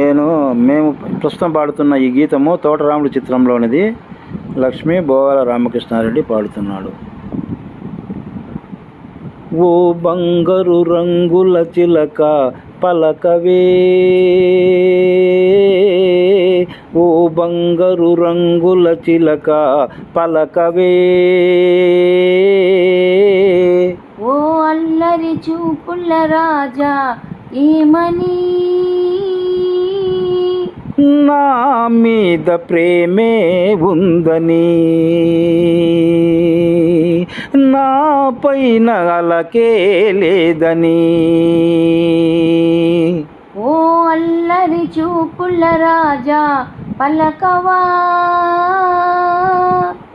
నేను మేము ప్రస్తుతం పాడుతున్న ఈ గీతము తోటరాముడు చిత్రంలోనిది. లక్ష్మీ బోవాల రామకృష్ణారెడ్డి పాడుతున్నాడు. ఓ బంగారు రంగుల చిలక పలకవే. ఓ బంగారు రంగుల చిలక పలకవే. ఓ అల్లరి చూపుల రాజా ఏమని? నా మీద ప్రేమే ఉందని. నా పైన అలకే లేదని. ఓ అల్లరి చూపుల రాజా పలకవా.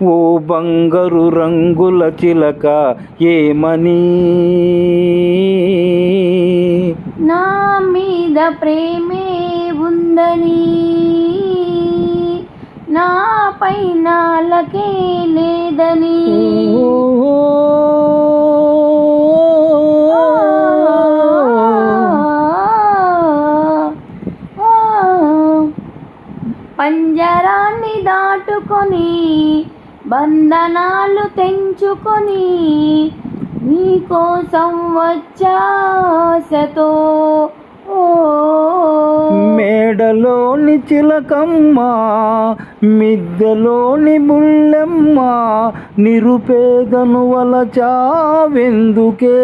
ఓ బంగారు రంగుల చిలక ఏమని. నా మీద ప్రేమే ఉందని. పైన లేదని పంజరాన్ని దాటుకొని బంధనాలు తెంచుకొని నీకోసం వచ్చాసతో మేడలోని చిలకమ్మ మిద్దెలోని బుల్లెమ్మ నిరుపేదను వలచావెందుకే?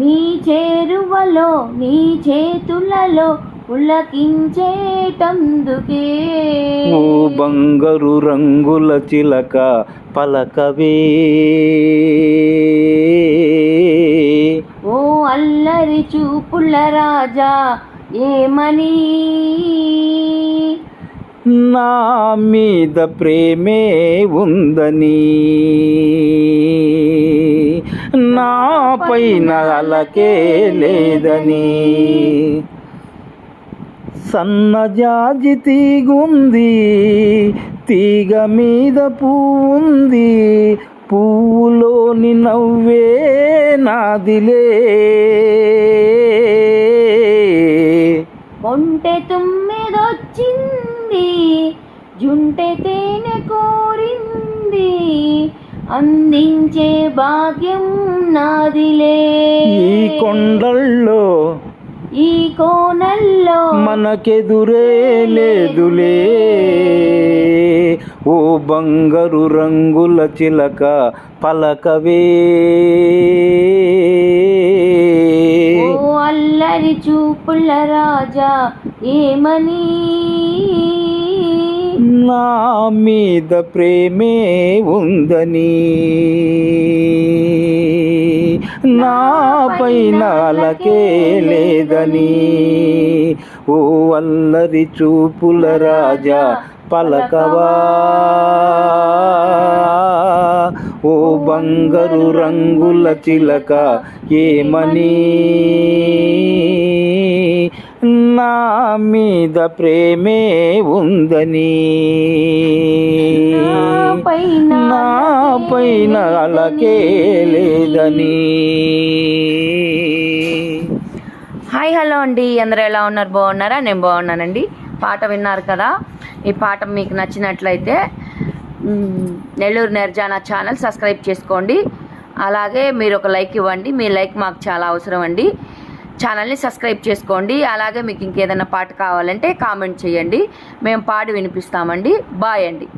నీ చేరువలో నీ చేతులలో పులకించేటందుకే ఓ బంగారు రంగుల చిలక పలకవే. పుల్ల రాజా ఏమని? నా మీద ప్రేమే ఉందని. నా పైన అలకే లేదని. సన్నజాజి తీగుంది తీగ మీద పువ్వుంది. పువ్వులోని నవ్వే నాదిలే. జుంటె తేనె కోరింది అందించే భాగ్యం నాదిలే. ఈ కొండల్లో ఈ కోనల్లో మనకెదురే లేదులే. ఓ బంగారు రంగుల చిలక పలకవే. ఓ అల్లరి చూపుల రాజా ఏమని? నా మీద ప్రేమే ఉందని. నా పైన లేదని. ఓ అల్లరి చూపుల రాజా పలకవా. ఓ బంగారు రంగుల చిలక ఏమని. మీద ప్రేమే ఉందని. నా పైన అలకే లేదని. హాయ్ హలో అండి. అందరూ ఎలా ఉన్నారు? బాగున్నారా? నేను బాగున్నానండి. పాట విన్నారు కదా? ఈ పాట మీకు నచ్చినట్లయితే నెల్లూరు నిర్జానా ఛానల్ సబ్స్క్రైబ్ చేసుకోండి. అలాగే మీరు ఒక లైక్ ఇవ్వండి. మీ లైక్ మాకు చాలా అవసరం అండి. ఛానల్ని సబ్స్క్రైబ్ చేసుకోండి. అలాగే మీకు ఇంకేదైనా పాట కావాలంటే కామెంట్ చేయండి. మేము పాడి వినిపిస్తామండి. బాయ్ అండి.